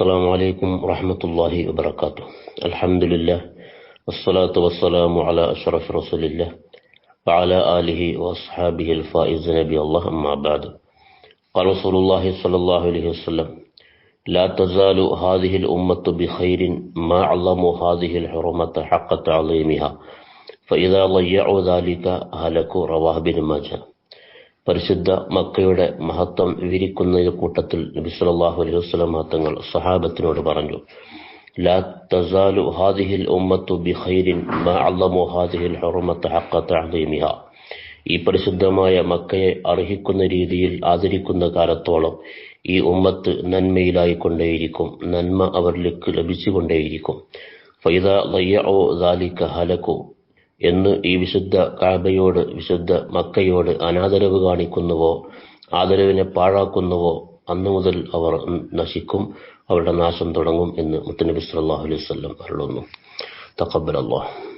السلام عليكم ورحمة الله وبركاته. الحمد لله والصلاة والسلام على أشرف رسول الله وعلى آله وأصحابه الفائزين بالله أما بعد. قال رسول الله صلى الله عليه وسلم لا تزال هذه الأمة بخير ما علموا هذه الحرمة حق تعظيمها فإذا ضيعوا ذلك هلكوا رواه بن ماجه. പരിശുദ്ധ മക്കയുടെ മഹത്വം വിവരിക്കുന്ന കൂട്ടത്തിൽ നബി സല്ലല്ലാഹു അലൈഹി വസ്ലം മഹത്വങ്ങൾ സഹാബത്തിനോട് പറഞ്ഞു ലാ തസാലു ഹാദിഹിൽ ഉമ്മത്തു ഹാദിഹിൽ ഈ പരിശുദ്ധമായ മക്കയെ അർഹിക്കുന്ന രീതിയിൽ ആദരിക്കുന്ന കാലത്തോളം ഈ ഉമ്മത്ത് നന്മയിലായിക്കൊണ്ടേയിരിക്കും നന്മ അവരിലേക്ക് ലഭിച്ചുകൊണ്ടേയിരിക്കും. ഫൈദ ലയ്യഉ ദാലിക ഹലകു എന്ന് ഈ വിശുദ്ധ കാബയോട് വിശുദ്ധ മക്കയോട് അനാദരവ് കാണിക്കുന്നുവോ ആദരവിനെ പാഴാക്കുന്നുവോ അന്നു മുതൽ അവർ നശിക്കും അവരുടെ നാശം തുടങ്ങും എന്ന് മുത്തനബി സല്ലാഹു അലൈഹി വസല്ലം അരുളുന്നു. അല്ലാഹ്